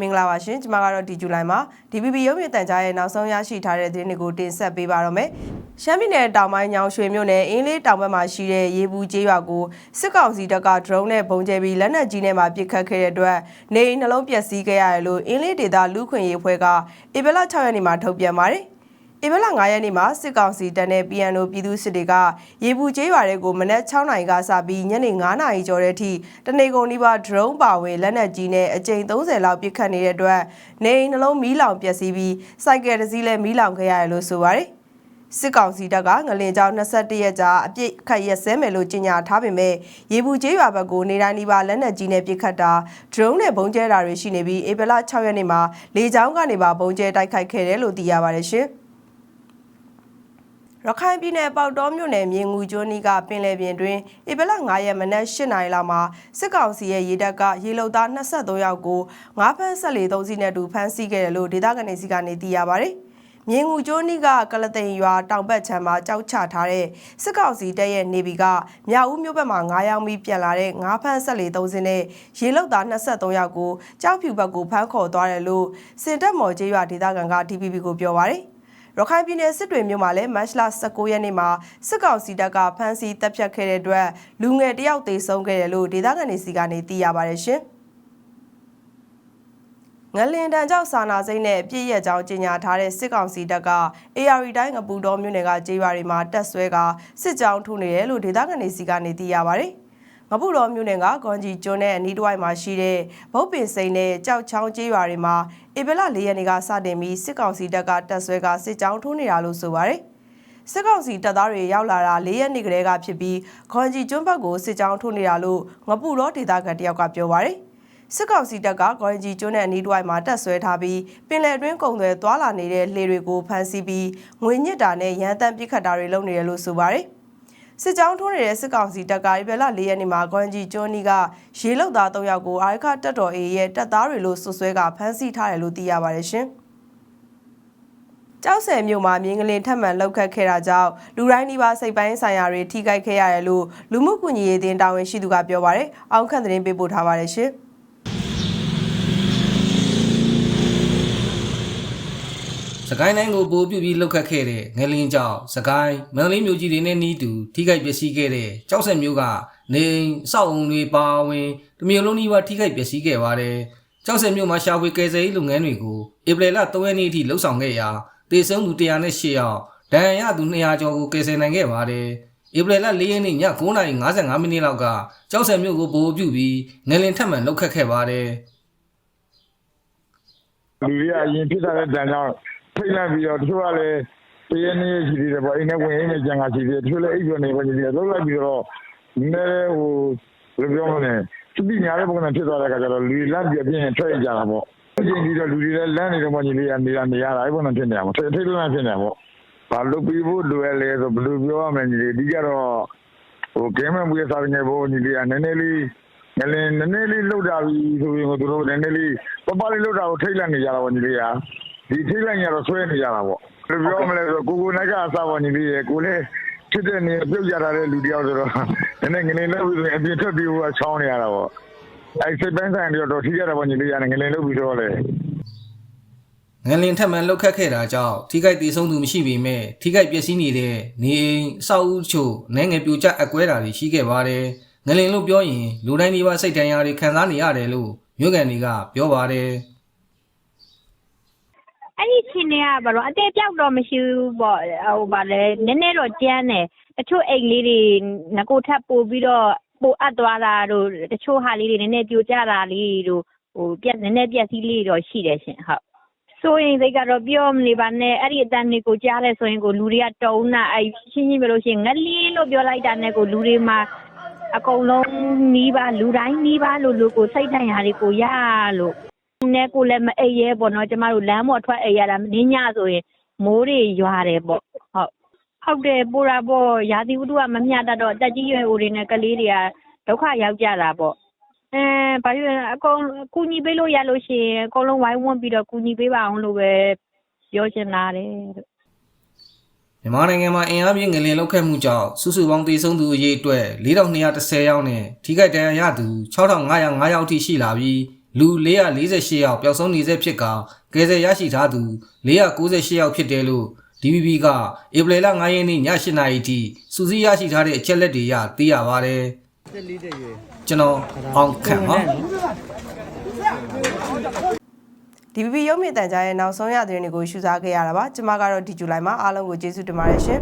မင်္ဂလာပါရှင်ကျွန်မကတော့ဒီဇူလိုင်မှာ DPP ရုပ်မြင်တန်ကြားရဲ့နောက်ဆုံးရရှိထားတဲ့သတင်းတွေကိုတင်ဆက်ပေးပါတော့မယ်ရှမ်းပြည်နယ်တောင်ပိုင်းညောင်ရွှေမြို့နယ်အင်းလေးတောင်ဘက်မှာရှိတဲ့ရေဘူးကျေးရွာကိုစစ်ကောင်စီတပ်က drone နဲ့ပုံကျဲပြီးလက်နက်ကြီးနဲ့မှပစ်ခတ်ခဲ့တဲ့အတွက်နေအိမ်နှလုံးပျက်စီးခဲ့ရတယ်လို့အင်းလေးဒေသလူခွင့်ရေးအဖွဲ့ကဧပြီလ6ရက်နေ့မှာထုတ်ပြန်ပါတယ် ဧပြီလ9ရက်နေ့မှာစစ်ကောင်စီတပ်နဲ့ PNO ပြည်သူစစ်တွေကရေဘူးကျေးရွာတွေကိုမနက်6နာရီကစပြီးညနေ9နာရီကျော်တဲ့အထိတနေကုန်ဒီပါ drone ပါဝင်လက်နက်ကြီးနဲ့အကြိမ်30လောက်ပစ်ခတ်နေတဲ့အတွက်နေအိမ်နှလုံးမီးလောင်ပျက်စီးပြီးစိုက်ကယ်တစ်စီးလည်းမီးလောင်ခဲ့ရတယ်လို့ဆိုပါတယ်စစ်ကောင်စီတပ်ကငလင်ကြောင်21ရက်ကြာအပြစ်ခတ်ရက်စဲမယ်လို့ကြေညာထားပေမဲ့ရေဘူးကျေးရွာဘက်ကိုနေတိုင်းဒီပါလက်နက်ကြီးနဲ့ပစ်ခတ်တာ drone နဲ့ပုံကျဲတာတွေရှိနေပြီးဧပြီလ6ရက်နေ့မှာလေကြောင်းကနေပါပုံကျဲတိုက်ခိုက်ခဲ့တယ်လို့သိရပါတယ်ရှင်။ ရခိုင်ပြည်နယ်ပေါတောမြို့နယ်မြေငူကျွန်းနီးကပင်လယ်ပြင်တွင်ဧပြီလ9ရက်မနက်8နာရီလောက်မှာစစ်ကောင်စီရဲ့ရေတပ်ကရေလုံသား23ယောက်ကိုငါးဖမ်းဆက်လေသုံးစီးနဲ့အတူဖမ်းဆီးခဲ့တယ်လို့ဒေသခံတွေစီကနေသိရပါတယ်။မြေငူကျွန်းနီးကကလသိန်ရွာတောင်ဘက်ခြမ်းမှာကြောက်ချထားတဲ့စစ်ကောင်စီတပ်ရဲ့နေဗီကမြောက်ဦးမြို့ဘက်မှာ9ယောက်မိပြန်လာတဲ့ငါးဖမ်းဆက်လေသုံးစီးနဲ့ရေလုံသား23ယောက်ကိုကြောက်ဖြူဘက်ကိုဖမ်းခေါ်သွားတယ်လို့စင်တက်မော်ကျေးရွာဒေသခံက DPP ကိုပြောပါတယ်။ ရခိုင်ပြည်နယ်စစ်တွေမြို့မှာလည်းမတ်လ19ရက်နေ့မှာစစ်ကောင်စီတပ်ကဖမ်းဆီးတပ်ဖြတ်ခဲ့တဲ့အတွက်လူငယ်တယောက်သေဆုံးခဲ့တယ်လို့ဒေသခံတွေစီကနေသိရပါတယ်ရှင်။ငလင်တန်ကြောင့်စာနာစိမ့်နဲ့ပြည့်ရက်ကြောင်းကြေညာထားတဲ့စစ်ကောင်စီတပ်က AR တိုင်းငပူတော်မြို့နယ်ကကျေးရွာတွေမှာတက်ဆွဲကစစ်ကြောင်းထိုးနေတယ်လို့ဒေသခံတွေစီကနေသိရပါတယ်။ ငပုတော်မြို့နယ်ကဂွန်ကြီးကျွန်းနဲ့အနီးတစ်ဝိုက်မှာရှိတဲ့ဗုတ်ပင်စိန်နဲ့ကြောက်ချောင်းကျေးရွာတွေမှာဧပြီလ၄ရက်နေ့ကစတင်ပြီးစစ်ကောင်စီတပ်ကတပ်ဆွဲကစစ်ကြောင်းထိုးနေတာလို့ဆိုပါတယ်။စစ်ကောင်စီတပ်သားတွေရောက်လာတာ၄ရက်နေ့ကတည်းကဖြစ်ပြီးခွန်ကြီးကျွန်းဘက်ကိုစစ်ကြောင်းထိုးနေတာလို့ငပူတော်ဒေသခံတယောက်ကပြောပါတယ်။စစ်ကောင်စီတပ်ကခွန်ကြီးကျွန်းနဲ့အနီးတစ်ဝိုက်မှာတပ်ဆွဲထားပြီးပင်လယ်တွင်းကုံတွေသွာလာနေတဲ့လှေတွေကိုဖမ်းဆီးပြီးငွေညစ်တာနဲ့ရန်တမ်းပစ်ခတ်တာတွေလုပ်နေတယ်လို့ဆိုပါတယ်။ စစ်ကြောင်းထိုးနေတဲ့စစ်ကောင်စီတပ်ကဧပြီလ၄ရက်နေ့မှာဂွန်ကြီးကျွန်းနီကရေလုတ်သား၃ယောက်ကိုအာရခတက်တော်အေရဲ့တပ်သားတွေလို့ဆွဆွဲကဖမ်းဆီးထားတယ်လို့သိရပါတယ်ရှင်။ကြောက်ဆယ်မြို့မှာမြင်းကလေးထပ်မံလောက်ခတ်ခဲ့တာကြောင့်လူတိုင်းဒီပါစိတ်ပိုင်းဆိုင်ရာတွေထိခိုက်ခဲ့ရတယ်လို့လူမှုကွန်ရက်ရေးတင်တာဝန်ရှိသူကပြောပါတယ်။အောင်ခန့်သတင်းပေးပို့ထားပါတယ်ရှင်။ စကိုင်းတိုင်းကိုပိုးပြူပြီးလှုပ်ခတ်ခဲ့တဲ့ငလင်းကြောင့်စကိုင်းမန္တလေးမြို့ကြီးတွေနဲ့နီးတူထိခိုက်ပျက်စီးခဲ့တဲ့ကြောက်ဆက်မျိုးကနေအိမ်အဆောက်အုံတွေပါဝင်တမျိုးလုံးနီးပါးထိခိုက်ပျက်စီးခဲ့ပါတယ်။ကြောက်ဆက်မျိုးမှာရှာဖွေကယ်ဆယ်ရေးလုပ်ငန်းတွေကိုဧပြီလ3ရက်နေ့အထိလှုပ်ဆောင်ခဲ့ရာတေဆုံးသူ108ယောက်ဒဏ်ရာရသူ200ကျော်ကိုကယ်ဆယ်နိုင်ခဲ့ပါတယ်။ဧပြီလ4ရက်နေ့ည9:55မိနစ်လောက်ကကြောက်ဆက်မျိုးကိုပိုးပြူပြီးငလင်းထပ်မံလှုပ်ခတ်ခဲ့ပါတယ်။လူတွေကအရင်ဖြစ်ထားတဲ့တန်ကြောင့် ထိတ်လန့်ပြီးတော့တချို့ကလည်းတရနေ့ရှိသေးတယ်ပေါ့အိမ်ထဲဝင်အိမ်နဲ့ကြံကရှိသေးတယ်တချို့လည်းအိပ်ပျော်နေပါရှိသေးတယ်လောက်လိုက်ပြီးတော့နည်းနည်းဟိုဘယ်လိုပြောမလဲသူတိညာတဲ့ပုံစံဖြစ်သွားတဲ့အခါကျတော့လူတွေလန့်ပြပြင်းထွက်ကြတာပေါ့အချိန်ကြီးတော့လူတွေလည်းလန့်နေတော့မှညီလေးကနေရနေရတာအဲ့ပုံစံဖြစ်နေတာပေါ့ထိတ်ထိတ်လန့်ဖြစ်နေတာပေါ့ဘာလို့ပြီးဖို့လိုရလဲဆိုဘယ်လိုပြောရမလဲညီလေးအဓိကတော့ဟိုဂိမ်းမန်ဘူးရဲ့စာငယ်ဘိုးညီလေးကနည်းနည်းလေးငလင်းနည်းနည်းလေးလှုပ်တာပြီးဆိုရင်တို့နည်းနည်းလေးပပလေးလှုပ်တာကိုထိတ်လန့်နေကြတာပေါ့ညီလေးက ဒီထိတ်လိုက်ရတော့ဆွဲနေကြတာပေါ့ဘယ်လိုပြောမလဲဆိုကိုကိုနိုင်ကအစပေါ်နေသေးရဲ့ကိုလည်းဖြစ်တဲ့နေပြုတ်ကြတာတဲ့လူတယောက်ဆိုတော့နည်းနည်းငလင်လောက်ပြီးဆိုရင်အပြင်ထွက်ပြီးဟိုကချောင်းနေရတာပေါ့အဲစိတ်ပန်းဆိုင်တွေတော့ထိကြတာပေါ့ညီလေးရတယ်ငလင်လောက်ပြီးတော့လေငလင်ထက်မှန်လှုပ်ခတ်ခဲ့တာကြောင့်ထိခိုက်ဒေဆုံးသူမရှိပေမဲ့ထိခိုက်ပျက်စီးနေတဲ့နေအိမ်အဆောက်အဦချို့နိုင်ငံပြိုကျအကွဲတာတွေရှိခဲ့ပါတယ်။ငလင်လို့ပြောရင်လူတိုင်းဒီပါစိတ်တန်ရာတွေခံစားနေရတယ်လို့မြို့ကန်တွေကပြောပါတယ်။ အဲ့ဒီချင်းတွေကဘာလို့အသေးပြောက်တော့မရှိဘူးပေါ့ဟိုဗာလဲနည်းနည်းတော့ကြမ်းတယ်တချို့အိမ်လေးတွေငကိုထပ်ပို့ပြီးတော့ပို့အပ်သွားတာတို့တချို့ဟာလေးတွေနည်းနည်းပြိုကျတာလေးတို့ဟိုပြက်နည်းနည်းပြက်စီးလေးတော့ရှိတယ်ရှင်ဟုတ်ဆိုရင်စိတ်ကတော့ပြောမနေပါနဲ့အဲ့ဒီအတန်တွေကိုကြားလဲဆိုရင်ကိုလူတွေကတုံးတာအဲ့ရှင်းရှင်းပြောလို့ရှိရင်ငလင်းလို့ပြောလိုက်တာနဲ့ကိုလူတွေမှာအကုန်လုံးနီးပါလူတိုင်းနီးပါလို့လို့ကိုစိတ်တိုင်းဟာတွေကိုရလို့ နဲ့ကိုလည်းမအိပ်ရဲပေါ့နော်ကျမတို့လမ်းပေါ်ထွက်အိပ်ရတာနင်းညဆိုရင်မိုးတွေရွာတယ်ပေါ့ဟုတ်ဟုတ်တယ်ပူတာပေါ့ရာသီဥတုကမမျှတတော့အတက်ကြီးရွယ်အိုတွေနဲ့ကလေးတွေကဒုက္ခရောက်ကြတာပေါ့အဲဘာလို့လဲအကုန်ကူညီပေးလို့ရလို့ရှိရင်အကုန်လုံးဝိုင်းဝန်းပြီးတော့ကူညီပေးပါအောင်လို့ပဲပြောချင်တာတယ်လို့မြန်မာနိုင်ငံမှာအင်အားပြင်းငလင်လောက်ခတ်မှုကြောင့်စုစုပေါင်းသေဆုံးသူအရေအတွက်4210ယောက်နဲ့ထိခိုက်ဒဏ်ရာရသူ6505ယောက်အထိရှိလာပြီး လူ448ယောက်ပျောက်ဆုံးနေဆဲဖြစ်ကကယ်ဆယ်ရရှိထားသူ498ယောက်ဖြစ်တယ်လို့ DVB ကဧပြီလ9ရက်နေ့ည8:00နာရီထိစူးစီးရရှိထားတဲ့အချက်လက်တွေရသိရပါတယ်ကျွန်တော်အောင်ခန့်ပါ DVB ရုပ်မြင်သံကြားရဲ့နောက်ဆုံးရသတင်းတွေကိုရှုစားခဲ့ရတာပါကျွန်မကတော့ဒီဇူလိုင်မှာအားလုံးကိုကျေးဇူးတင်ပါတယ်ရှင်